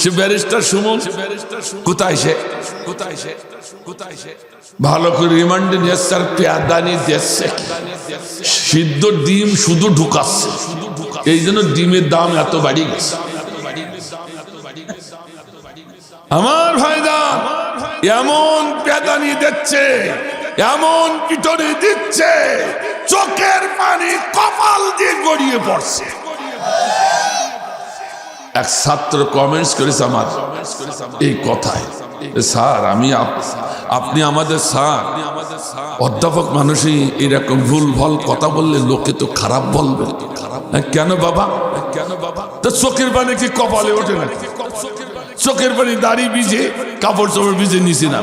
সে barrister Suman. কোথায় সে? কোথায় সে কোথায় সে ভালো করে রিমান্ডে নিয়ে পেয়াদানি দিচ্ছে সিদ্ধ ডিম শুধু ঢুকাচ্ছে। এই জন্য ডিমের দাম এত বাড়ি গেছে। আমার ভাইদান এমন পেদানি দিচ্ছে, এমন পিটনি দিচ্ছে, চোখের পানি কপাল দিয়ে গড়িয়ে পড়ছে। এক ছাত্র কমেন্টস করেছে আমার। এই কথায় স্যার আমি আপ- আপনি আমাদের স্যার। অধ্যাপক মানুষই এরকম ভুল ভালো কথা বললে লোকে তো খারাপ বলবে। হ্যাঁ, কেন বাবা? কেন বাবা তো চোখের পানি কি কপালে ওঠে না? চোখের পানি দাড়ি ভিজে কাপড় চোপড় ভিজে নিচে না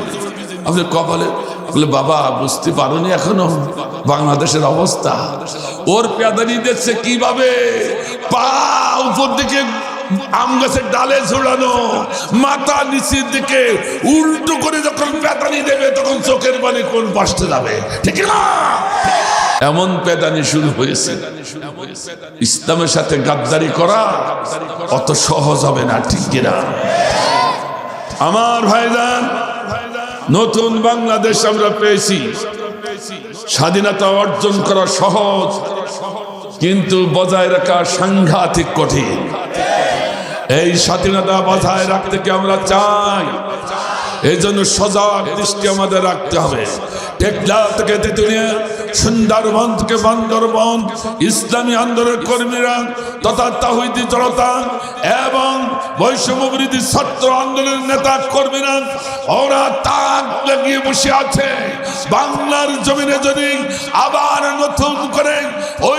আপনি কপালে বলে বাবা বুঝতে পারোনি এখনও। বাংলাদেশের অবস্থা। ওর পেদানি দেখছে কীভাবে? পা উপর দিকে আম গাছের ডালে ঝোলানো, মাথা নিচের দিকে উল্টো করে যখন পেদানি দেবে, তখন চোখের পানি কোন পাশে যাবে? ঠিক না? এমন পেদানি শুরু হয়েছে। ইসলামের সাথে গাদ্দারি করা অত সহজ হবে না, ঠিক কিনা? আমার ভাইজান, নতুন বাংলাদেশ আমরা পেয়েছি। স্বাধীনতা অর্জন করা সহজ, কিন্তু বজায় রাখা সাংঘাতিক কঠিন। এই স্বাধীনতা বজায় রাখতে কি আমরা চাই? এই জন্য সজাগ দৃষ্টি আমাদের রাখতে হবে। থেকে সুন্দরবন থেকে ইসলামী কর্মীরা এবং বৈষম্য বিরোধী ছাত্র আন্দোলনের নেতা কর্মীরা তাক বসে আছে। বাংলার জমিনে যদি আবার নতুন করে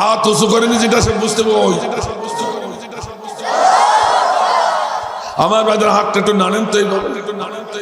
হাত উঁচু করেনি যেটা সে বুঝতে ওই আমার বাজার হাতটা একটু নানেন তো এইভাবে একটু নানেন তো।